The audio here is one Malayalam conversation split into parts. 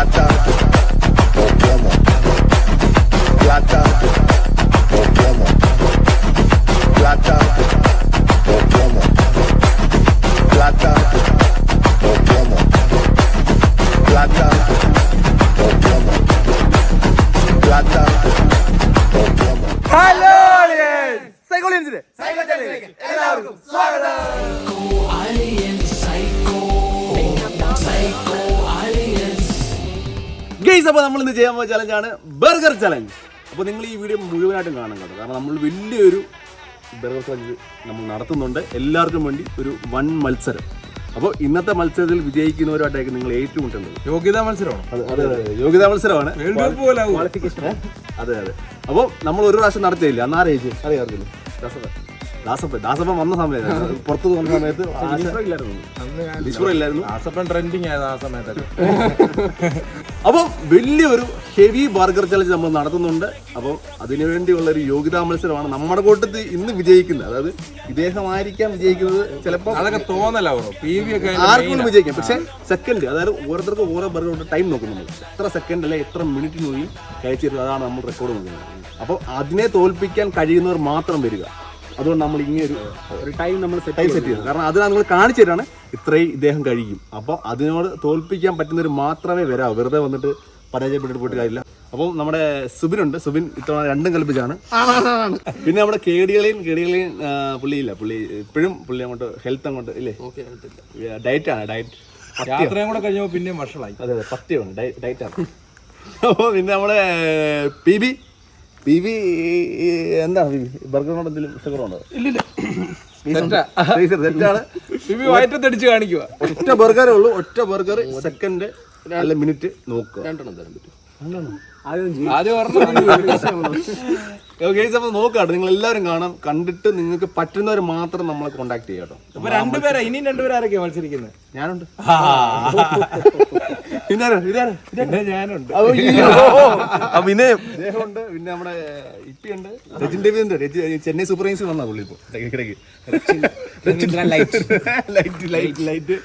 bata നമ്മൾ ഇന്ന് ചെയ്യാൻ പോകുന്ന ചലഞ്ചാണ് ബർഗർ ചലഞ്ച് അപ്പോൾ നിങ്ങൾ ഈ വീഡിയോ മുഴുവനായിട്ടും കാണണം കേട്ടോ. കാരണം നമ്മൾ വലിയൊരു ബർഗർ ചലഞ്ച് നമ്മൾ നടത്തുന്നുണ്ട്. എല്ലാവർക്കും വേണ്ടി ഒരു വൺ മത്സരം. അപ്പോൾ ഇന്നത്തെ മത്സരത്തിൽ വിജയിക്കുന്നവരുമായിട്ടേക്ക് നിങ്ങൾ ഏറ്റുമുട്ടുന്നത് യോഗ്യതാ മത്സരമാണ്? അതെ അതെ യോഗ്യതാ മത്സരമാണ്. ആവും. അതെ അതെ. അപ്പോൾ നമ്മൾ ഒരു പ്രാവശ്യം നടത്തിയില്ല. അന്ന് അറിയിച്ചു അറിയാറില്ല ദാസപ്പൻ ദാസപ്പൻ വന്ന സമയത്ത് പുറത്ത് വന്ന സമയത്ത് ഇല്ലായിരുന്നു. ആസപ്പൻ ട്രെൻഡിങ് ആയിരുന്നു ആ സമയത്തൊക്കെ. അപ്പോൾ വലിയൊരു ഹെവി ബർഗർ ചലഞ്ച് നമ്മൾ നടത്തുന്നുണ്ട്. അപ്പോൾ അതിനുവേണ്ടിയുള്ള ഒരു യോഗ്യതാ മത്സരമാണ് നമ്മുടെ കൂട്ടത്തിൽ ഇന്ന് വിജയിക്കുന്നത്. അതായത് ഇദ്ദേഹമായിരിക്കാം വിജയിക്കുന്നത് ചിലപ്പോൾ അതൊക്കെ തോന്നലാവും ആർക്കും വിജയിക്കാം. പക്ഷെ സെക്കൻഡ് അതായത് ഓരോരുത്തർക്കും ഓരോ ബർഗർ ടൈം നോക്കുന്നുണ്ട് നമ്മൾ എത്ര സെക്കൻഡ് അല്ലെ എത്ര മിനിറ്റിനുള്ളിൽ കഴിച്ചിരുന്നത് അതാണ് നമ്മൾ റെക്കോർഡ് നോക്കുന്നത് അപ്പോൾ അതിനെ തോൽപ്പിക്കാൻ കഴിയുന്നവർ മാത്രം വരിക. അതുകൊണ്ട് നമ്മൾ ഇങ്ങനെ ഒരു ടൈം നമ്മൾ ടൈം സെറ്റ് ചെയ്യണം കാരണം അത് നമ്മൾ കാണിച്ചു തരാണ് ഇത്രയും ഇദ്ദേഹം കഴിയും. അപ്പോൾ അതിനോട് തോൽപ്പിക്കാൻ പറ്റുന്നവർ മാത്രമേ വരാവൂ. വെറുതെ വന്നിട്ട് പരാജയപ്പെട്ടിട്ട് പോയിട്ട് കാര്യമില്ല. അപ്പോൾ നമ്മുടെ സുബിൻ ഉണ്ട് സുബിൻ ഇത്തവണ രണ്ടും കൽപ്പിച്ചാണ്. പിന്നെ നമ്മുടെ കേടികളെയും കേടികളെയും പുള്ളിയില്ല. പുള്ളി ഇപ്പോഴും പുള്ളി അങ്ങോട്ട് ഹെൽത്ത് അങ്ങോട്ട് ഇല്ലേ? ഡയറ്റ് ആണ്. ഡയറ്റ് യാത്രയും കൂടെ കഴിഞ്ഞപ്പോ പിന്നെയും വഷളായി. അതെ അതെ പത്യമാണ് ഡയറ്റ് ആണ്. അപ്പോൾ പിന്നെ നമ്മുടെ പി ബി പി ബി എന്താണ് പി ബി ബർഗറിനോട് എന്തെങ്കിലും ഇഷ്ടക്കുറവുണ്ടോ തെറ്റാ. തെറ്റാണ്. ബിബി വയറ്റത്തടിച്ച് കാണിക്കുക ഒറ്റ ബർഗറേ ഉള്ളൂ. ഒറ്റ ബർഗർ സെക്കൻഡ് അല്ല മിനിറ്റ് നോക്കുക. രണ്ടെണ്ണം തരാൻ പറ്റും. നോക്കാട്ടോ നിങ്ങൾ എല്ലാവരും കാണാം. കണ്ടിട്ട് നിങ്ങൾക്ക് പറ്റുന്നവർ മാത്രം നമ്മളെ കോണ്ടാക്ട് ചെയ്യാം കേട്ടോ. അപ്പൊ രണ്ടുപേരാ ഇനിയും രണ്ടുപേരാരൊക്കെയാ മത്സരിക്കുന്നത്? ഞാനുണ്ട്. പിന്നെ ഞാനുണ്ട്. പിന്നെ ഉണ്ട് പിന്നെ നമ്മുടെ ഇപ്പിയുണ്ട് രജിൻ ചെന്നൈ സൂപ്പർ കിങ്സ് വന്നാ പുള്ളി ഇപ്പൊ. ഇടയ്ക്കിടയ്ക്ക് ലൈറ്റ്. Light light.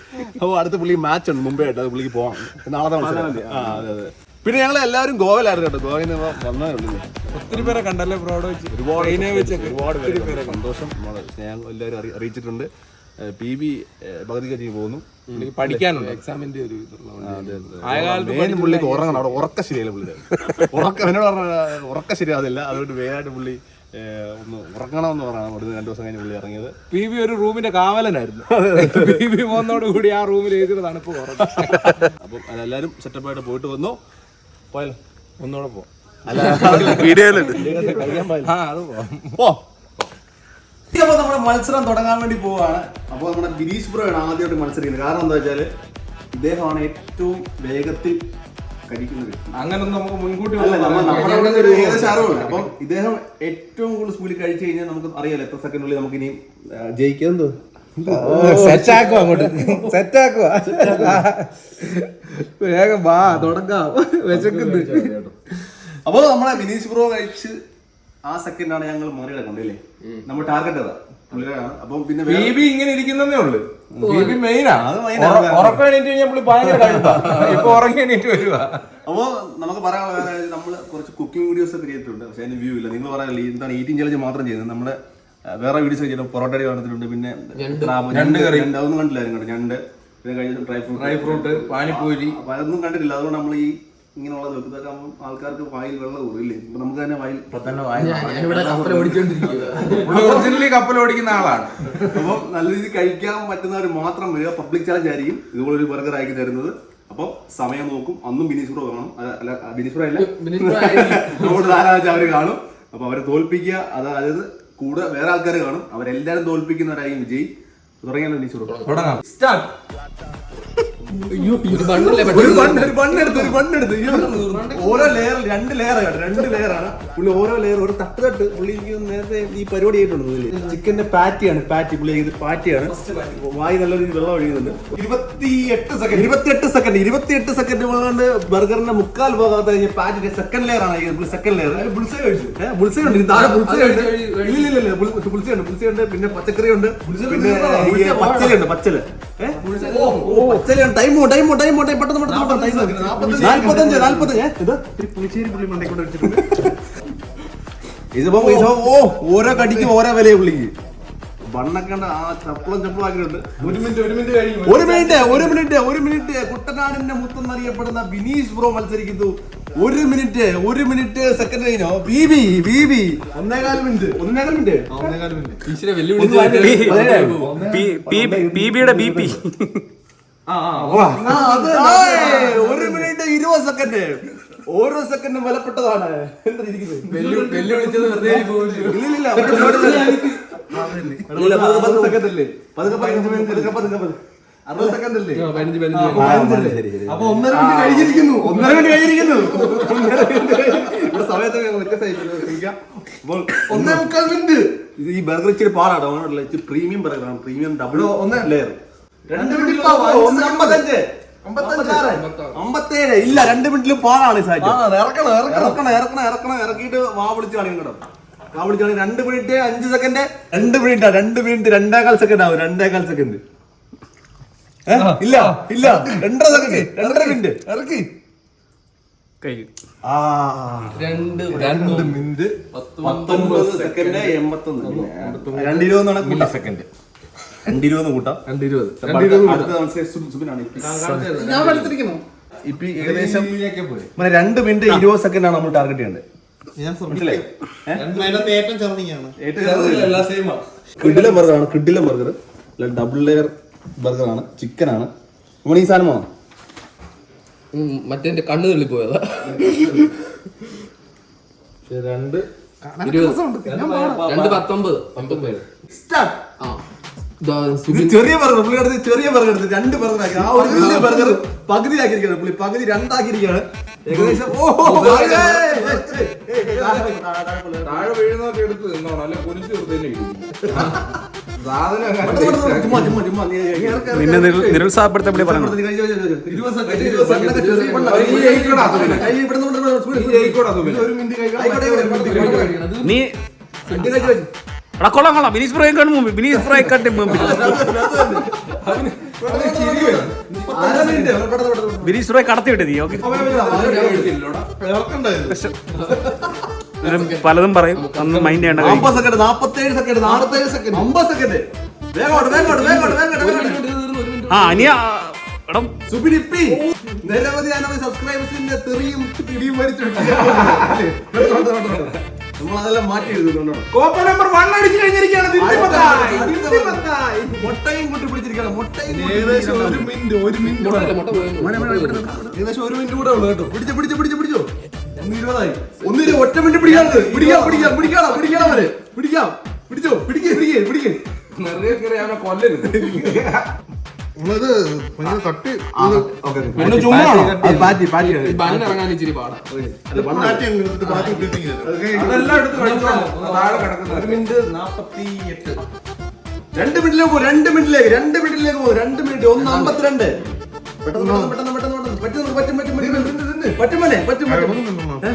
അപ്പോൾ അടുത്ത പുള്ളി മാച്ച് ഉണ്ട് മുമ്പേ ആയിട്ട്. അത് പുള്ളിക്ക് പോവാം. നാളെ അതെ അതെ. പിന്നെ ഞങ്ങൾ എല്ലാവരും ഗോവയിലായിരുന്നു കേട്ടോ. ഗോവയിൽ നിന്ന് വന്നേ ഉള്ളൂ ഒത്തിരി പേരെ കണ്ടല്ലേ ബ്രോഡ് വെച്ച്. ഒരുപാട് വെച്ചൊക്കെ. ഒരുപാട് പേരെ സന്തോഷം. സ്നേഹം എല്ലാവരും അറി- അറിയിച്ചിട്ടുണ്ട്. പി ബി പകുതി കഴിഞ്ഞ് പോകുന്നു. പഠിക്കാനുണ്ട്. എക്സാമിന്റെ ഒരു മെയിൻ പുള്ളിക്ക് ഉറങ്ങണം. അവിടെ ഉറക്ക ശരിയല്ല പുള്ളി. ഉറക്ക എന്നോട് പറഞ്ഞ ഉറക്ക ശരിയാവില്ല അതുകൊണ്ട് വേഗമായിട്ട് പുള്ളി ഒന്ന് ഉറങ്ങണമെന്ന് പറഞ്ഞാണ് അവിടുന്ന് രണ്ടു ദിവസം കഴിഞ്ഞ് പുള്ളി ഇറങ്ങിയത്. പി ബി ഒരു റൂമിന്റെ കാവലനായിരുന്നു. പി ബി പോകുന്നതോടുകൂടി ആ റൂമിൽ ഏതൊരു തണുപ്പ് കുറഞ്ഞു അപ്പം എല്ലാവരും സെറ്റപ്പായിട്ട് പോയിട്ട് വന്നു. പോയാലോ? ഒന്നുകൂടെ പോ. അല്ല. വീഡിയോയിലുണ്ട് ആ അത് പോ. അപ്പോൾ നമ്മുടെ മത്സരം തുടങ്ങാൻ വേണ്ടി പോവാണ് അപ്പോൾ നമ്മുടെ ബിനീഷ് ബ്രോയാണ് ആദ്യമായിട്ട് മത്സരിക്കുന്നത്. കാരണം എന്താ വെച്ചാൽ ഇദ്ദേഹമാണ് ഏറ്റവും വേഗത്തിൽ കഴിക്കുന്നത് വ്യക്തി അങ്ങനൊന്നും നമുക്ക് മുൻകൂട്ടി അല്ല, നമ്മൾ നമ്മുടെ അവിടെ ഒരു ഏകദേശം അറിവുണ്ട്. അപ്പം ഇദ്ദേഹം ഏറ്റവും കൂടുതൽ സ്പീഡിൽ കഴിച്ചു കഴിഞ്ഞാൽ നമുക്ക് അറിയാലോ. എത്ര സെക്കൻഡിനുള്ളിൽ നമുക്ക് ഇനി ജയിക്കാൻ സെറ്റ് ആക്കുക അങ്ങോട്ട്? സെറ്റ് ആക്കുക വേഗം വാ തുടങ്ങാം. വിശക്കുന്നു അപ്പോൾ നമ്മളെ വിനീഷ് ബ്രോ കഴിച്ച് ആ സെക്കൻഡാണ് ഞങ്ങൾ മറികടക്കുന്നത് അല്ലേ? നമ്മൾ ടാർഗറ്റ് അതാ. പുള്ളിയാണ്. അപ്പം പിന്നെ ബേബി ഇങ്ങനെ ഇരിക്കുന്നതേ ഉള്ളു. ബേബി മെയിനാ കഴിഞ്ഞാൽ ഭയങ്കര ഇപ്പൊ ഉറങ്ങി എണീറ്റ് അപ്പോൾ നമുക്ക് പറയാനുള്ള വേറെ നമ്മൾ കുറച്ച് കുക്കിംഗ് വീഡിയോസ് ഒക്കെ ചെയ്തിട്ടുണ്ട്. പക്ഷേ അതിന് വ്യൂ ഇല്ല. നിങ്ങൾ പറയാനില്ല ഈ എന്താണ് ഈറ്റിംഗ് ചലഞ്ച് മാത്രം ചെയ്യുന്നത്? നമ്മുടെ വേറെ വീഡിയോസ് ചെയ്തിട്ടുണ്ട് പൊറോട്ട കാണിച്ചിട്ടുണ്ട് പിന്നെ ക്രാബ്, ഞണ്ട് കറി. അതൊന്നും കണ്ടില്ലായിരുന്നു കേട്ടോ ഞണ്ട്. പിന്നെ കഴിഞ്ഞ dry fruit dry fruit panipuri. അതൊന്നും കണ്ടിട്ടില്ല. അതുകൊണ്ട് നമ്മൾ ഈ ഇങ്ങനെയുള്ള വെക്കുന്നതൊക്കെ ആകുമ്പോൾ ആൾക്കാർക്ക് വായിൽ വെള്ളം കൂറില്ലേ ഇപ്പൊ നമുക്ക് തന്നെ വായിൽ ഒറിജിനലി കപ്പൽ ഓടിക്കുന്ന ആളാണ്. അപ്പം നല്ല രീതിയിൽ കഴിക്കാൻ പറ്റുന്നവർ മാത്രം വരിക. പബ്ലിക് ചാലഞ്ച് ആയിരിക്കും. ഇതുപോലെ ഒരു ബർഗർ ആക്കി തരുന്നത്. അപ്പൊ സമയം നോക്കും. അന്നും ബിനീഷ് പ്രോ കാണും. അല്ല- ബിനീഷ് അല്ല. നമ്മുടെ ധാരാളം അവർ കാണും. അപ്പൊ അവരെ തോൽപ്പിക്കുക. അതായത് കൂടെ വേറെ ആൾക്കാർ കാണും. അവരെല്ലാരും തോൽപ്പിക്കുന്നവരായി വിജയ്. തുടങ്ങിയാലോ നീ തുടങ്ങാം. സ്റ്റാർട്ട് ഓരോ ലെയർ രണ്ട് ലെയർ കേട്ടോ രണ്ട് ലെയർ ആണ്. പുള്ളി ഓരോ ലെയർ ഒരു തട്ട് തട്ട് പുള്ളി എനിക്ക് നേരത്തെ ഈ പരിപാടി ചെയ്തിട്ടുണ്ട് ചിക്കന്റെ പാറ്റിയാണ് പാറ്റി പുള്ളി ഇത് പാറ്റിയാണ് വായി നല്ല രീതിയിൽ വെള്ളം ഒഴിയുന്നുണ്ട്. ഇരുപത്തിയെട്ട് സെക്കൻഡ് ഇരുപത്തിയെട്ട് സെക്കൻഡ് ഇരുപത്തിയെട്ട് സെക്കൻഡ് കൊണ്ട് ബർഗറിന്റെ മുക്കാൽ പോകാത്ത കഴിഞ്ഞ പാറ്റിന്റെ സെക്കൻഡ് ലെയർ ആണ്. പുള്ളി സെക്കൻഡ് ലെയർ ബുൾസൈ കഴിച്ചു. ബുൾസൈ ഉണ്ട്. താഴെ ബുൾസൈ ഉണ്ട്. ഇല്ല ഇല്ല ഇല്ല. ബുൾസൈ ഉണ്ട്. ബുൾസൈ ഉണ്ട്. പിന്നെ പച്ചക്കറി ഉണ്ട്. പിന്നെ പച്ചലുണ്ട് പച്ചൽ. ഇതിപ്പോ ഓ ഓരോ കടിക്കും ഓരോ വിലയെ പുള്ളിക്ക്. ബണ്ണൊക്കെ ഉണ്ട് ആ ചപ്പളം ചപ്പളം ആക്കിയിട്ടുണ്ട് ഒരു മിനിറ്റ് ഒരു മിനിറ്റ് കഴിയും ഒരു മിനിറ്റ് ഒരു മിനിറ്റ് ഒരു മിനിറ്റ്. കുട്ടനാടിന്റെ മുത്തെന്നറിയപ്പെടുന്ന ബിനീഷ് ബ്രോ മത്സരിക്കുന്നു. ഒരു മിനിറ്റ് ഒരു മിനിറ്റ് സെക്കൻഡ് കഴിഞ്ഞോ? ബി ബി ബി ബി ഒന്നേകാൽ മിനിറ്റ്? ഒന്നേകാൽ മിനിറ്റ്. പി ബിയുടെ ബി പി. ആ, അത് ഒരു മിനിറ്റ് ഇരുപത് സെക്കൻഡ് ഓരോ സെക്കൻഡും വിലപ്പെട്ടതാണ്. എന്താ ഇരിക്കുന്നത്? വെല്ലുവിളിച്ചത് വെറുതെ അറുപത് സെക്കൻഡ് അല്ലേ. അപ്പൊ ഒന്നര മിനിറ്റ് കഴിഞ്ഞിരിക്കുന്നു. ഒന്നര മിനിറ്റ് കഴിഞ്ഞിരിക്കുന്നു. ഒന്നര മിനിറ്റ് ഇവിടെ അപ്പോൾ ഒന്നേ മുക്കാൽ മിനിറ്റ് ഇത് ഈ ബർഗർ ഇച്ചിരി പാടാണ്. അതുകൊണ്ടല്ല ഇച്ചിരി പ്രീമിയം ബർഗറാണ് പ്രീമിയം ഡബിൾ ഒന്നേ. ലെയർ രണ്ട് മിനിറ്റ്. അമ്പത്തേഴ്. ഇല്ല രണ്ട് മിനിറ്റിലും പാടാണ് ഇറക്കണം ഇറക്കണം. ഇറക്കണം ഇറക്കണം ഇറക്കിയിട്ട് വാ വിളിച്ച് കാണിക്കണം വാ രണ്ട് മിനിറ്റ് അഞ്ച് സെക്കൻഡ് രണ്ട് മിനിറ്റ് രണ്ട് മിനിറ്റ് രണ്ടേകാൽ സെക്കൻഡ് ആവും രണ്ടേകാൽ സെക്കൻഡ് ഇല്ല ഇല്ല രണ്ടര സെക്കൻഡ് രണ്ടര മിനിറ്റ്. ഇറക്കി. രണ്ട് രണ്ട് മിനിറ്റ്. പത്തൊമ്പത് സെക്കൻഡ് എൺപത്തൊന്ന്. രണ്ട് ഇരുപത് മില്ലി സെക്കൻഡ് രണ്ട് ഇരുപത് കൂട്ടാം. രണ്ട് ഇരുപത്. ഞാൻ ഏകദേശം മിനിറ്റ് ഇരുപത് സെക്കൻഡ് ആണ് നമ്മൾ ടാർഗറ്റ് ചെയ്യേണ്ടത് കിഡിലെ ബർഗറാണ് കിഡിലെ ബർഗർ ഡബിൾ ലെയർ ബർഗറാണ് ചിക്കൻ ആണ് നമ്മൾ ഈ സാധനം വേണം മറ്റേ കണ്ണു തള്ളി പോയതാ. രണ്ട്. രണ്ട് പത്തൊമ്പത്. പത്തൊമ്പത് ചെറിയ ബർഗർ പുള്ളി എടുത്ത് ചെറിയ ബർഗർ എടുത്ത് രണ്ട് ബർഗർ ആക്കി. ആ ഒരു വലിയ ബർഗർ പകുതി ആക്കിയിരിക്കുകയാണ് പുള്ളി പകുതി രണ്ടാക്കിയിരിക്കുകയാണ്. ഏകദേശം ഓ താഴെ വീഴുന്നതൊക്കെ എടുത്ത് നിന്നോണം അല്ലെ പൊലിച്ചു തീർത്തന്നെ സാധനം നിന്നെ നിരുൽ- നിരുത്സാഹപ്പെടുത്താൻ വേണ്ടി പറയണം. ഒരു മിനിറ്റ് കഴിക്കണം. നീ. എടാ കൊള്ളാം കൊള്ളാം. ബിനീഷ് പ്രേം മുമ്പ് ബിനീഷ് പ്രേക്കാട്ടി മുമ്പിൽ. ബിനീഷ് പ്രേ കടത്തി വിട്ടത് നീ ഓക്കെ. പലതും പറയും. അന്ന് മൈൻഡ് ചെയ്യേണ്ട കാര്യം. ആ ഇനി എടം സുബിനിപ്പി നിരവധി അനവധി സബ്സ്ക്രൈബേഴ്സിന്റെ തെറിയും പിടിയും വരിച്ചിട്ടുണ്ട് നമ്മൾ അതെല്ലാം മാറ്റി എഴുതുന്നുണ്ടോ കോപ്പ നമ്പർ വൺ അടിച്ചു കഴിഞ്ഞിരിക്കുകയാണ്. മുട്ടയും കൂട്ടി പിടിച്ചിരിക്കണം മുട്ടയും ഏകദേശം ഒരു മിനിറ്റ് ഒരു മിനിറ്റ് ഏകദേശം ഒരു മിനിറ്റ് കൂടെ ഉള്ളു കേട്ടോ. പിടിച്ചോ പിടിച്ചോ പിടിച്ചോ പിടിച്ചോ. ഒന്ന് ഇരുപതായി ഒന്നിന് ഒറ്റ മിനിറ്റ് പിടിക്കാൻ പിടിക്കാം പിടിക്കാം പിടിക്കാം പിടിക്കണം അവരെ. പിടിക്കാം പിടിച്ചോ പിടിക്കേ പിടിക്കേ പിടിക്കേ. കൊല്ലരുത്. പിന്നെ ചുമ്മാ പാറ്റി പാറ്റി ബണ്ണ് ഇറങ്ങാൻ ഇച്ചിരി പാടാ. അതെല്ലാം എടുത്ത് കഴിച്ചോ? താഴെ കിടക്കുന്നത് ഒരു മിനിറ്റ്. നാപ്പത്തി എട്ട് രണ്ട് മിനിറ്റിലേക്ക് പോകും രണ്ട് മിനിറ്റിലേക്ക് രണ്ട് മിനിറ്റിലേക്ക് പോകും രണ്ട് മിനിറ്റ്. ഒന്ന് അമ്പത്തിരണ്ട്. പെട്ടെന്ന് പെട്ടെന്ന് പെട്ടെന്ന് പെട്ടെന്ന് പെട്ടെന്ന്. പറ്റും പറ്റും പറ്റും പറ്റും. പറ്റും മോനെ, പറ്റും പറ്റും ഏ,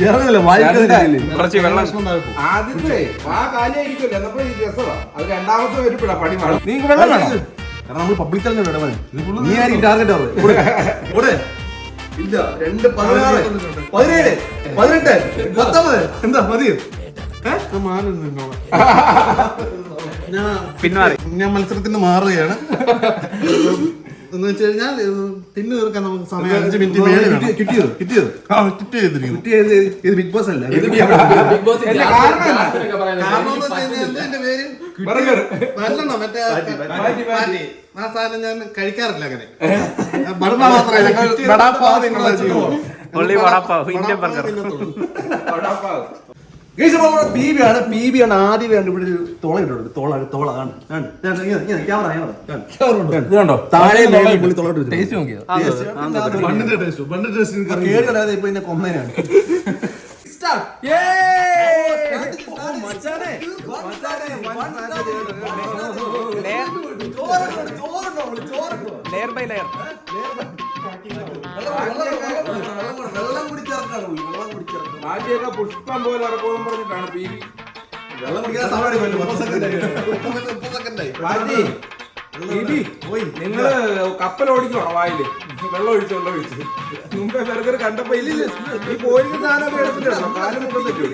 ഇറങ്ങുന്നില്ലേ? കുറച്ച് വെള്ളം. ആദ്യത്തെ ആ കാലിയായിരിക്കുമല്ലോ. എന്നപ്പോ ഈ രസമാ. അത് രണ്ടാമത്തെ വരുമ്പോഴാ പണി വേണം. നീ വെള്ളം വേണം? കാരണം നമ്മൾ പബ്ലിക് തന്നെ നീ ആയിരിക്കും ടാർഗറ്റ് ഇല്ല രണ്ട് പതിനാറ്. പതിനേഴ്. പതിനെട്ട്. പത്തൊമ്പത്. എന്താ മതിയോ. ഞാൻ മത്സരത്തിന് മാറുകയാണ്. എന്ന് വെച്ച് കഴിഞ്ഞാൽ തിന്നു തീർക്കാൻ നമുക്ക് സമയം അഞ്ച് മിനിറ്റ് വേണം. കിട്ടിയത്. കിട്ടിയത്. ആ, ചെയ്തിരിക്കുന്നു. കിട്ടിയത് ഇത് ബിഗ് ബോസ് അല്ല. ബിഗ് ബോസ് കാരണം എന്നാ? കാരണം എന്ന് വെച്ച് കഴിഞ്ഞാൽ ഇതിന്റെ പേര്? ബർഗർ നല്ലെണ്ണ മറ്റേ മാറ്റി, മാറ്റി. പാറ്റി. ആ സാധനം ഞാൻ കഴിക്കാറില്ല അങ്ങനെ. തിന്നുള്ള ബർഗർ. വടാപ്പാവ്. പി ബി ആണ്. പി ബി ആണ് ആദ്യം വേണ്ട ഇവിടെ ഒരു തോള ഇട്ടുണ്ട് തോള തോള ആണ് ക്യാമറ ക്യാമറ താഴെ മേലെ പുള്ളി തോള ടേസ്റ്റ് നോക്കിയോ? ബണ്ണിന്റെ ടേസ്റ്റ് ബണ്ണിന്റെ ടേസ്റ്റ് കേട് കിടാതെ ഇപ്പൊ എന്നെ കൊന്നേനാണ് ലെയർ ബൈ ലെയർ വെള്ളം കുടിച്ചിറക്കാണ് വെള്ളം കുടിച്ചിറക്കാണ്. ബാക്കിയൊക്കെ പുഷ്പം പോലെ ഇറക്കുമെന്ന് പറഞ്ഞിട്ടാണ് പി. വി വെള്ളം കുടിക്കാൻ സമയം എടുക്കുമല്ലോ, പത്ത് second ആയി. ബാക്കി ബിബി നിങ്ങൾ കപ്പൽ ഓടിക്കണോ വായിൽ? വെള്ളം ഒഴിച്ച് വെള്ളം ഒഴിച്ച്. മുമ്പേ ബർഗർ കണ്ടപ്പോ ഇല്ല ഈ പോരിന് സാധനം എടുത്തിട്ടോ കാലം മുപ്പത്തെട്ട്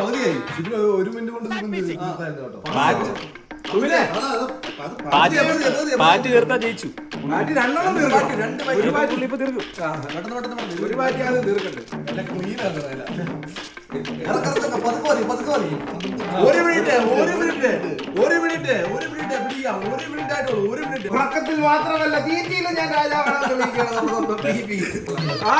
പകുതിയായി. ഇതിന് ഒരു മിനിറ്റ് കൊണ്ട് കേട്ടോ. പാറ്റ് തീർത്താ ജയിച്ചു മാറ്റി രണ്ടെണ്ണം തീർക്കണം ഒരു പാറ്റി ഇപ്പൊ തീർക്കും ആ, ഒരു പാറ്റി അത് തീർക്കട്ടെ നല്ല clean ആണ് നല്ല. ഇറക്ക്, ഇറക്ക്, പതുക്കെ മതി, പതുക്കെ മതി. ഒരു മിനിറ്റ് ഒരു മിനിറ്റ് ഒരു മിനിറ്റ് ഒരു മിനിറ്റ് പിടിക്കാം ഒരു മിനിറ്റ് ആയിട്ടുള്ളൂ ഒരു മിനിറ്റ് ഉറക്കത്തിൽ മാത്രമല്ല തീറ്റിയിലും ഞാൻ രാജാവാണെന്ന് തെളിയിക്കണം. ആ,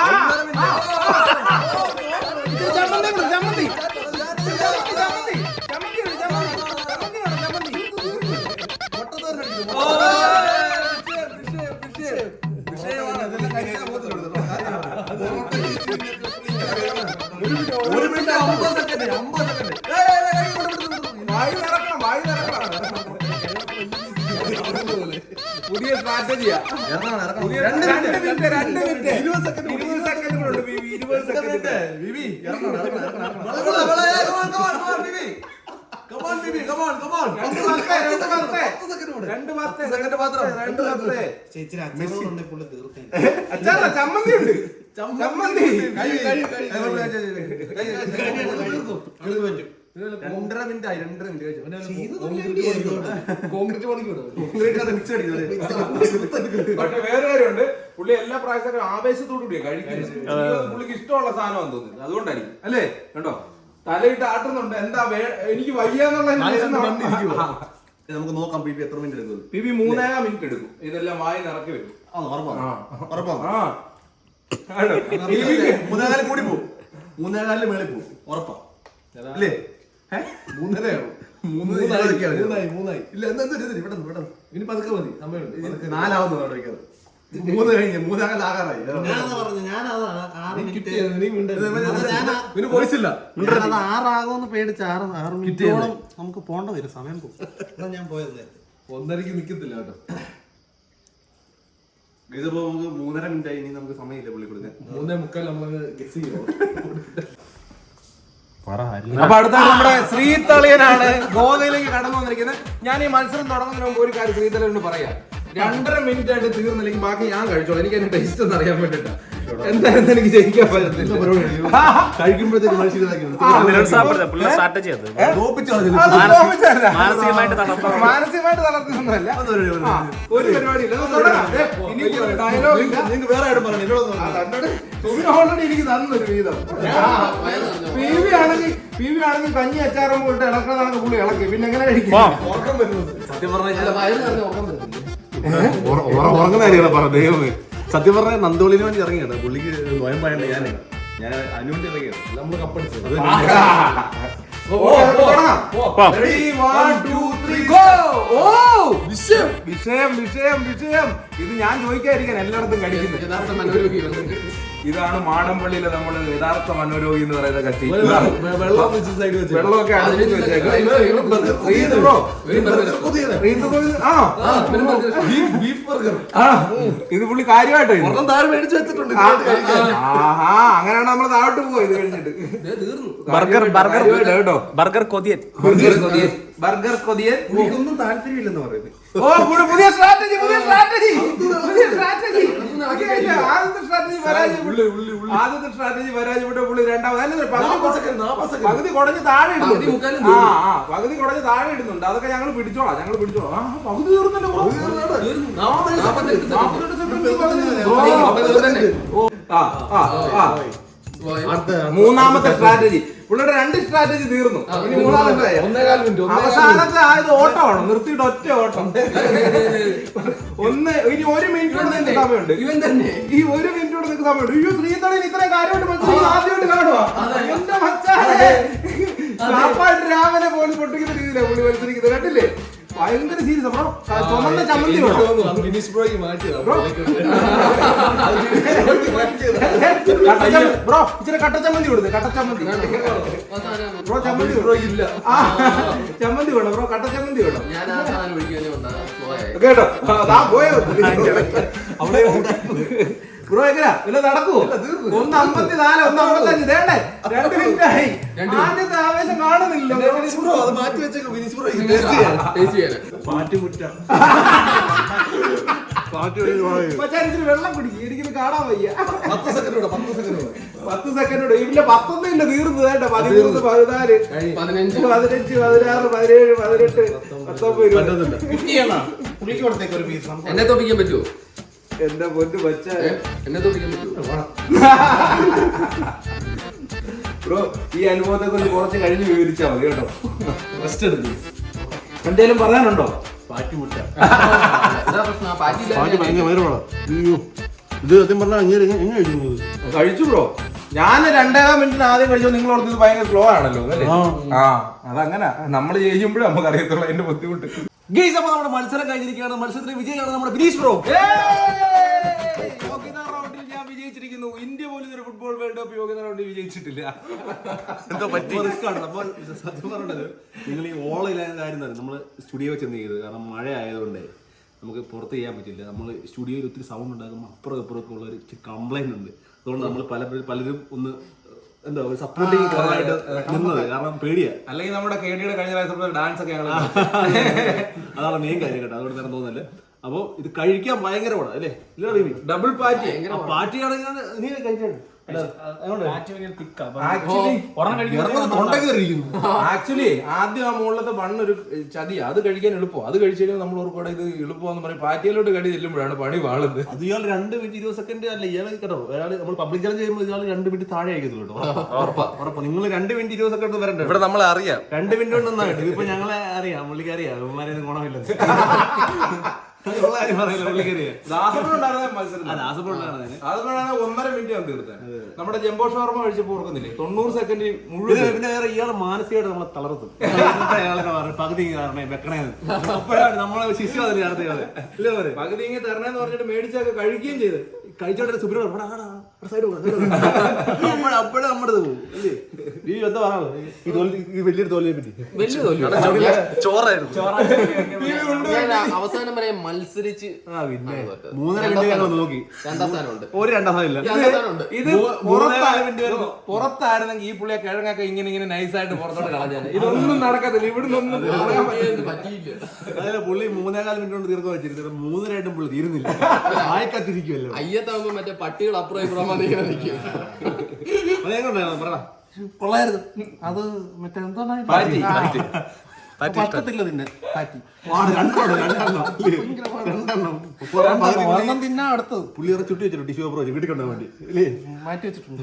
സ്ട്രാറ്റജിയാ. രണ്ട് മിനിറ്റ് രണ്ട് മിനിറ്റ് ഇരുപത് സെക്കൻഡ് ഇരുപത് സെക്കൻഡ് ഉണ്ട് ബിബി. ഇരുപത് സെക്കൻഡ് ബിബി, കൂടെ. ചമ്മന്തി ഉണ്ട്. ചമ്മന്തി. കഴിയും, കഴിയും, കഴിയും. കഴിയും, കഴിയും, കഴിയും. കഴിയും, രണ്ടര മിനിറ്റ് ആയി രണ്ടര മിനിറ്റ് കോൺക്രീറ്റ് പണിക്കൂടെ പക്ഷെ വേറെ കാര്യമുണ്ട്. പുള്ളി എല്ലാ പ്രാവശ്യക്കാരും ആവേശത്തോടു കൂടിയാണ് കഴിക്കുന്നത്. പുള്ളിക്ക് ഇഷ്ടമുള്ള സാധനമാണെന്ന് തോന്നുന്നു. അതുകൊണ്ടായിരിക്കും. അല്ലേ? കണ്ടോ? തലയിട്ട് ആട്ടുന്നുണ്ട്. എന്താ എനിക്ക് വയ്യാന്നുള്ള നമുക്ക് നോക്കാം ബി പി എത്ര മിനിറ്റ് എടുക്കും? പി ബി മൂന്നേകാം മിനിറ്റ് എടുക്കും. ഇതെല്ലാം വായി നിറക്കി വരും? മൂന്നേകാലിൽ കൂടി പോകും മൂന്നേകാലിൽ മേളിൽ പോകും ഉറപ്പാ. അല്ലേ? മൂന്നരയാവും മൂന്നായി മൂന്നായി ഇല്ല എന്താ എന്താ ഇവിടെ ഇവിടെ ഇനി പതുക്കെ മതി സമയമുണ്ട് നാലാവുന്നു അവിടെ വയ്ക്കാറ് മൂന്ന് കഴിഞ്ഞ് മൂന്നേകാൽ ആകാറായി. പിന്നെ വോയിസ് ഇല്ല ഞാനത് ആറാകുമെന്ന് പേടിച്ച് ആറ് ആറ് മിനിറ്റോളം നമുക്ക് പോണ്ട വരും സമയം പോകും. ഞാൻ പോയത് ഒന്നരക്ക് നിക്കത്തില്ല കേട്ടോ. ഇതിപ്പോ നമുക്ക് മൂന്നര മിനിറ്റ് ആയി ഇനി നമുക്ക് സമയമില്ല പുള്ളി കൊടുക്കാൻ. മൂന്നേ മുക്കാൽ നമ്മൾ ഗസ് ചെയ്യോ? അപ്പൊ അടുത്ത നമ്മുടെ ശ്രീതളിയനാണ് ഗോവയിലേക്ക് കടന്നു വന്നിരിക്കുന്നത്. ഞാൻ ഈ മത്സരം തുടങ്ങുന്നതിന് മുമ്പ് ഒരു കാര്യം ശ്രീതളിയോട് പറയാം. രണ്ടര മിനിറ്റ് ആയിട്ട് തീർന്നില്ലെങ്കിൽ ബാക്കി ഞാൻ കഴിച്ചോളൂ. എനിക്ക് അതിന്റെ ടേസ്റ്റ് ഒന്നും അറിയാൻ വേണ്ടിട്ടാ എന്തായാലും എനിക്ക് ജയിക്കാൻ പറ്റത്തില്ല. കഴിക്കുമ്പോഴത്തേക്ക്. മാനസികമായിട്ട് തളർത്തുന്നതല്ല. ഒരു പരിപാടിയില്ല. ഡയലോഗ് ഇല്ല നിങ്ങൾക്ക് വേറെ ആരും പറഞ്ഞു എന്നോട് ആ, തന്നോട്. സുബിൻ ഓൾറെഡി എനിക്ക് തന്നൊരു വീതം. പി വി ആണെങ്കിൽ പി വി ആണെങ്കിൽ കഞ്ഞി അച്ചാറും പോയിട്ട് ഇളക്കണതാണ് പുള്ളി ഇളക്കി. പിന്നെ എങ്ങനെ കഴിക്കും? സത്യം പറഞ്ഞാൽ ഉറങ്ങുന്ന കാര്യങ്ങളെ പറഞ്ഞു ദൈവമേ. സത്യം പറഞ്ഞാൽ നന്ദോളിന് വേണ്ടി ഇറങ്ങിയാണ്. പുള്ളിക്ക് നോയമ്പായണ്ട ഞാൻ ഞാൻ ഇറങ്ങിയാണ്. നമ്മൾ കപ്പടിച്ചത് വിഷയം. വിഷയം വിഷയം ഇത് ഞാൻ ചോദിക്കാതിരിക്കാൻ എല്ലായിടത്തും കഴിക്കുന്നത് യഥാർത്ഥ മനോരോഗി വന്നിട്ട്. ഇതാണ് മാടമ്പള്ളിയിലെ നമ്മൾ യഥാർത്ഥ മനോരോഗി എന്ന് പറയുന്ന കത്തി വെള്ളം വെച്ച് സൈഡ് വെച്ച്. വെള്ളമൊക്കെ അടച്ചു വെച്ചേക്കാം റീത് ബ്രോ. റീത് ബ്രോ ഇത്- പുള്ളി കാര്യമായിട്ടോ ഇത്? താഴെ വെച്ചിട്ടുണ്ട്. ആഹാ അങ്ങനെയാണ് നമ്മൾ താഴോട്ട് പോകുക ഇത് കഴിഞ്ഞിട്ട്. ബർഗർ ബർഗർ കേട്ടോ? ബർഗർ കൊതിയൻ. ബർഗർ കൊതിയൻ ബർഗർ കൊതിയൻ. ഒന്നും താല്പര്യമില്ലെന്ന് പറയുന്നത്. ഓ പുതിയ സ്ട്രാറ്റജി പുതിയ സ്ട്രാറ്റജി പുതിയ സ്ട്രാറ്റജി ആദ്യത്തെ സ്ട്രാറ്റജി പരാജയപ്പെട്ടു. ആദ്യത്തെ സ്ട്രാറ്റജി പരാജയപ്പെട്ട പുള്ളി രണ്ടാമത്. അല്ല പകുതി കുറഞ്ഞ് കുടഞ്ഞ് താഴെ ഇടുന്നുണ്ട്. ആ ആ പകുതി കുടഞ്ഞ് താഴെ ഇടുന്നുണ്ട്. അതൊക്കെ ഞങ്ങൾ പിടിച്ചോളാം ഞങ്ങൾ പിടിച്ചോളാം. ആ പകുതി തീർന്നല്ലോ ഓ, ആ ആ ആ. മൂന്നാമത്തെ സ്ട്രാറ്റജി പുള്ളിയുടെ രണ്ട് സ്ട്രാറ്റജി തീർന്നു. ഇനി മൂന്നാമത്തെ അവസാനത്തെ ആയത് ഓട്ടമാണ്. നിർത്തിയിട്ട് ഒറ്റ ഓട്ടം. ഒന്ന് ഇനി ഒരു മിനിറ്റ് കൊണ്ട് സമയമുണ്ട്. ഇവൻ തന്നെ. ഈ ഒരു മിനിറ്റ് കൊണ്ട് നിൽക്കുന്ന സമയമുണ്ട്. അയ്യോ ശ്രീധരൻ ഇത്രയും കാര്യമായിട്ട് മനസ്സിലാക്കി ആദ്യമായിട്ട് കാണുക എന്റെ മച്ചാനെ. രാമനെ പോലും പൊട്ടിക്കുന്ന രീതിയിലാണ് പുള്ളി മത്സരിക്കുന്നത്. കണ്ടില്ലേ? ഭയങ്കര സീരിയസ് ബ്രോ. ചുമന്ന ചമ്മന്തി ബ്രോ. ഇച്ചിരി കട്ടച്ചമ്മന്തി കൊടുത്ത് കട്ടച്ചമ്മന്തി ചമ്മന്തി. ബ്രോ. ചമ്മന്തി ബ്രോ ഇല്ല. ചമ്മന്തി വേണം ബ്രോ കട്ടച്ചമ്മന്തി വേണം. ഞാൻ ആ സാധനം ഒഴിക്കുന്നേ ഉണ്ടാ പോയെ. കേട്ടോ? പോയോ. ബ്രോ എങ്ങനാ ഇല്ല നടക്കൂ ഒന്ന് അമ്പത്തിനാല് ഒന്ന് അമ്പത്തഞ്ച്. തേണ്ടേ രണ്ട് മിനിറ്റ് ആയി ആദ്യത്തെ ആവേശം കാണുന്നില്ല അത് മാറ്റി വെച്ചേക്കും വിനീഷ് ബ്രോ മാറ്റുമുറ്റം വെള്ളം കുടിക്കും. എനിക്കിത് കാണാൻ വയ്യ. പത്ത് സെക്കൻഡ് കൂടെ പത്ത് സെക്കൻഡ് കൂടെ പത്ത് സെക്കൻഡ് ഇല്ല പത്തൊന്നും ഇല്ല തീർന്നു. വേണ്ട പതിമൂന്ന് പതിനാല് പതിനഞ്ച് പതിനഞ്ച്. പതിനാറ് പതിനേഴ് പതിനെട്ട് പത്തൊമ്പത്. ഇരുപത്. പുള്ളിക്ക് കൊടുത്തേക്ക് ഒരു എന്നെ തോപ്പിക്കാൻ പറ്റുമോ എന്റെ പൊന്ന് വെച്ച എന്നെ തൊടിക്കാൻ പറ്റുമോ? ബ്രോ ഈ അനുഭവത്തെ കുറിച്ച് കുറച്ച് കഴിഞ്ഞ് വിവരിച്ചാ മതി കേട്ടോ. റെസ്റ്റ് എടുത്തു എന്തേലും പറയാനുണ്ടോ? പാറ്റിമുട്ട പാറ്റ് ഭയങ്കര മധുരമാണ് അയ്യോ ഇത് സത്യം പറഞ്ഞാൽ അങ്ങനെ എങ്ങനെ എങ്ങനെ കഴിക്കുന്നത് കഴിച്ചു ബ്രോ. ഞാൻ രണ്ടേകാം മിനിറ്റിന് ആദ്യം കഴിച്ചു നിങ്ങൾ ഓർത്ത് ഇത് ഭയങ്കര സ്ലോ ആണല്ലോ അല്ലേ? ആ. അതങ്ങനെ. നമ്മൾ ചെയ്യുമ്പോഴേ നമുക്ക് അറിയത്തുള്ളൂ അതിന്റെ ബുദ്ധിമുട്ട്. ഗെയ്സ് അപ്പോൾ നമ്മുടെ മത്സരം കഴിഞ്ഞിരിക്കുകയാണ്. മത്സരത്തിന് വിജയിയാണ് നമ്മുടെ ബിനീഷ് ബ്രോ. യോഗ്യതാ റൗണ്ടിൽ ഞാൻ വിജയിച്ചിരിക്കുന്നു. ഇന്ത്യ പോലും ഒരു ഫുട്ബോൾ വേൾഡ് കപ്പ് യോഗ്യതാ റൗണ്ടിൽ വിജയിച്ചിട്ടില്ല. എന്തോ പറ്റി? റിസ്ക് ആണ്. അപ്പോൾ സത്യം പറഞ്ഞത് നിങ്ങൾ ഈ ഓളയിലായ കാര്യം തന്നെ നമ്മൾ സ്റ്റുഡിയോ ചെന്ന് ചെയ്തത്? കാരണം മഴ ആയതുകൊണ്ട് നമുക്ക് പുറത്ത് ചെയ്യാൻ പറ്റില്ല. നമ്മൾ സ്റ്റുഡിയോയിൽ ഒത്തിരി സൗണ്ട് ഉണ്ടാകുമ്പോൾ അപ്പുറം ഇപ്പുറത്തുള്ള ഉള്ള ഒരു കംപ്ലൈന്റ് ഉണ്ട്. അതുകൊണ്ട് നമ്മൾ പല പലരും ഒന്ന് എന്താ ഒരു സപ്പോർട്ടിങ് ആയിട്ട് നിന്നത്. കാരണം പേടിയാ. അല്ലെങ്കിൽ നമ്മുടെ കേടിയുടെ കഴിഞ്ഞ ഡാൻസ് ഒക്കെ ഞങ്ങൾ അതാണ് മെയിൻ കാര്യം കേട്ടോ. അതുകൊണ്ട് തന്നെ തോന്നുന്നല്ലേ അപ്പോൾ ഇത് കഴിക്കാൻ ഭയങ്കര പാടാ അല്ലേ? ഇല്ല ബേബി ഡബിൾ പാറ്റി പാറ്റി നീ കഴിച്ചാണ് ആക്ച്വലി ആദ്യം ആ മുകളിലത്തെ ഒരു ചതി. അത് കഴിക്കാൻ എളുപ്പം. അത് കഴിച്ചാലും നമ്മൾ ഓർക്കൂടെ ഇത് എളുപ്പമാന്ന് പറയും. പാറ്റിയിലോട്ട് കടി ചെല്ലുമ്പോഴാണ് പണി വാളുന്നത്. അത് ഇയാൾ രണ്ട് മിനിറ്റ് ഇരുപത് സെക്കൻഡ് അല്ല ഇയാൾ കേട്ടോ ഒരാൾ നമ്മൾ പബ്ലിക് ചലഞ്ച് ചെയ്യുമ്പോൾ ഇയാൾ രണ്ട് മിനിറ്റ് താഴെ അയക്കത്തുള്ളൂ കേട്ടോ. ഉറപ്പാ. നിങ്ങൾ രണ്ട് മിനിറ്റ് ഇരുപത് സെക്കൻഡ് വരണ്ടേ? ഇവിടെ നമ്മളെ അറിയാം. രണ്ട് മിനിറ്റ് കൊണ്ട് നന്നായിട്ട്. ഇതിപ്പോ ഞങ്ങളെ അറിയാം. പുള്ളിക്ക് അറിയാം. ഗുണമില്ല ഒന്നര മിനിറ്റ് ഞാൻ തീർത്തത് നമ്മുടെ ജംബോ ഷോർമ കഴിച്ചപ്പോ ഓർക്കുന്നില്ലേ? തൊണ്ണൂറ് സെക്കൻഡ് മുഴുവൻ പിന്നെ വേറെ ഇയാൾ മാനസികമായിട്ട് നമ്മളെ തളർത്തും. പകുതി വെക്കണേന്ന് അപ്പോഴാണ് നമ്മളെ ശിശു അതിന് അവർ പകുതി തരണേന്ന് പറഞ്ഞിട്ട് മേടിച്ചൊക്കെ കഴിക്കുകയും ചെയ്ത്. കഴിച്ചോട്ടെ കൊടുക്ക്. അപ്പോഴ- നമ്മുടെ ഇത് പോകും ഈ എന്താ പറയാനുള്ളത് ഈ തോൽവി ഈ വലിയൊരു തോൽവിയെ പറ്റി. വലിയ തോൽവി ചോറായിരുന്നു. ഞാൻ അവസാനം വരെ മത്സരിച്ച് ആ പിന്നെ. മൂന്നര മിനിറ്റ് ഞങ്ങൾ നോക്കി. രണ്ടാം സ്ഥാനമുണ്ട് ഒരു രണ്ടാം സാധനം ഇല്ല. രണ്ടാം സ്ഥാനമുണ്ട് ഇത് പുറത്തായിരുന്നെങ്കിൽ ഈ പുള്ളിയെ കിഴങ്ങൊക്കെ ഇങ്ങനെ ഇങ്ങനെ നൈസായിട്ട് പുറത്തോട്ട് കളഞ്ഞാൽ ഇതൊന്നും നടക്കത്തില്ല. ഇവിടുന്ന് ഒന്നും പറ്റിയില്ല. അതായത് പുള്ളി മൂന്നേകാൽ മിനിറ്റ് കൊണ്ട് തീർക്കാൻ വെച്ചിരുന്നത് മൂന്നരായിട്ടും പുള്ളി തീരുന്നില്ല. ആയിക്കത്തിരിക്കുമല്ലോ അയ്യത്താകുമ്പോ മറ്റേ പട്ടികൾ അപ്പുറം ഇപ്പുറം നിൽക്കും കൊള്ളായിരുന്നു. അത് മറ്റേ എന്താണ് ഒരെണ്ണം തിന്നാ അടുത്തത്. പുള്ളി ഇറ ചുട്ടി ടിഷ്യൂ പേപ്പർ വെച്ച് വീട്ടിൽ കൊണ്ടുപോകാൻ വേണ്ടി. ഇല്ലേ? മാറ്റി വെച്ചിട്ടുണ്ട്.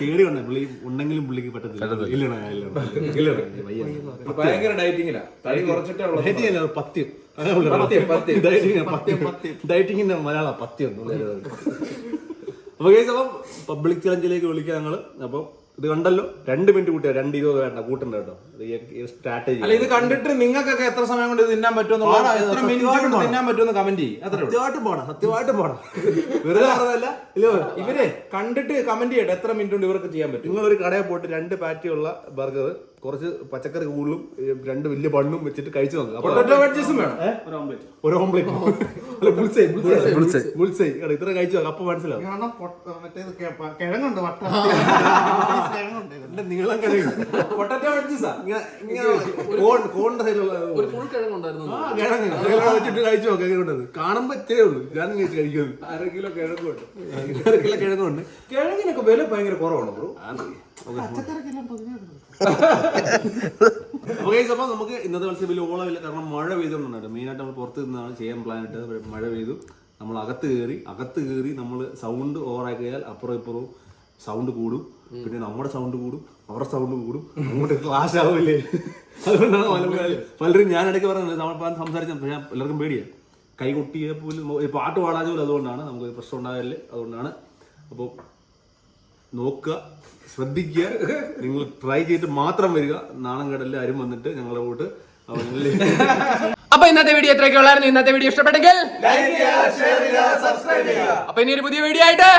കേടി കൊണ്ടേ പുള്ളി ഉണ്ടെങ്കിലും പുള്ളിക്ക് പറ്റത്തില്ല. ഇല്ലണ ഇല്ലണ ഭയങ്കര ഡയറ്റിങ്ങിലാ. തടി പത്യം. പത്യം, പത്യം. ഡയറ്റിംഗ് ഡയറ്റിങ്ങിന്റെ മലയാള പത്യം അപ്പൊ കേസ് അപ്പം പബ്ലിക് ചലഞ്ചിലേക്ക് വിളിക്കാം ഞങ്ങൾ. അപ്പൊ ഇത് കണ്ടല്ലോ? രണ്ട് മിനിറ്റ് കൂട്ടിയാ രണ്ട് ഇരുപത് വേണ്ട കൂട്ടണ്ട കേട്ടോ. സ്ട്രാറ്റജി അല്ല ഇത് കണ്ടിട്ട് നിങ്ങൾക്കൊക്കെ എത്ര സമയം കൊണ്ട് തിന്നാൻ പറ്റുമെന്നുള്ള എത്ര മിനിറ്റ് കൊണ്ട്. തിന്നാൻ പറ്റുമെന്ന് കമന്റ് ചെയ്യും. സത്യമായിട്ടും പോണം സത്യമായിട്ടും പാടാ. വെറുതെ പറഞ്ഞതല്ല. ഇവരെ കണ്ടിട്ട് കമന്റ് ചെയ്യട്ടെ. എത്ര മിനിറ്റ് കൊണ്ട് ഇവർക്ക് ചെയ്യാൻ പറ്റും? നിങ്ങൾ ഒരു കടയിൽ പോയിട്ട് രണ്ട് പാറ്റിയുള്ള ബർഗർ കുറച്ച് പച്ചക്കറി കൂടുതലും രണ്ട് വലിയ ബണ്ണും വെച്ചിട്ട് കഴിച്ചു നോക്കുക ഒരു ഓംപ്ലേറ്റ് അല്ല ഇത്ര കഴിച്ചു നോക്കാം അപ്പൊ മനസ്സിലാവും. കിഴങ്ങുണ്ട് നീളം കോണിന്റെ സൈഡിലുള്ള കിഴങ്ങ്. വെച്ചിട്ട് കഴിച്ചു നോക്കാം കാണുമ്പോ ഇത്രേ ഉള്ളൂ. ഞാൻ കഴിക്കുന്നു കഴിക്കുന്നത്. അര കിലോ കിഴങ്ങുണ്ട്. അര കിലോ കിഴങ്ങുണ്ട്. കിഴങ്ങിനൊക്കെ വില ഭയങ്കര കുറവാണ് ബ്രോ? പച്ചക്കറിക്കെല്ലാം പൊതുവെ. അപ്പൊ നമുക്ക് ഇന്നത്തെ മത്സ്യം വലിയ ഓളമില്ല കാരണം മഴ പെയ്തുകൊണ്ടുണ്ടായിരുന്നു. മെയിനായിട്ട് നമ്മൾ പുറത്ത് നിന്നാണ് ചെയ്യാൻ പ്ലാൻ ഇട്ടത്. മഴ പെയ്തു. നമ്മൾ അകത്ത് കയറി അകത്ത് കയറി നമ്മൾ സൗണ്ട് ഓവറായി കഴിഞ്ഞാൽ അപ്പുറം ഇപ്പുറവും സൗണ്ട് കൂടും. പിന്നെ നമ്മുടെ സൗണ്ട് കൂടും അവരുടെ സൗണ്ട് കൂടും. അങ്ങോട്ട് ക്ലാസ് ആവില്ലേ അതുകൊണ്ടാണ് പലരും ഞാൻ ഇടയ്ക്ക് പറഞ്ഞത് നമ്മൾ സംസാരിച്ച ഞാൻ എല്ലാവർക്കും പേടിയാണ് കൈ കൊട്ടിയെ പോലും പാട്ട് പാടാൻ പോലും അതുകൊണ്ടാണ് നമുക്ക് പ്രശ്നം ഉണ്ടാകല്ലേ അതുകൊണ്ടാണ്. അപ്പോൾ നോക്കുക ശ്രദ്ധിക്കുക നിങ്ങൾ ട്രൈ ചെയ്തിട്ട് മാത്രം വരിക. നാണം കടലിൽ ആരും വന്നിട്ട് ഞങ്ങളെ കൂട്ട് അപ്പൊ ഇന്നത്തെ വീഡിയോ എത്രയൊക്കെ ഉള്ളായിരുന്നു. ഇന്നത്തെ വീഡിയോ ഇഷ്ടപ്പെട്ടെങ്കിൽ അപ്പൊ ഇനി ഒരു പുതിയ വീഡിയോ ആയിട്ട്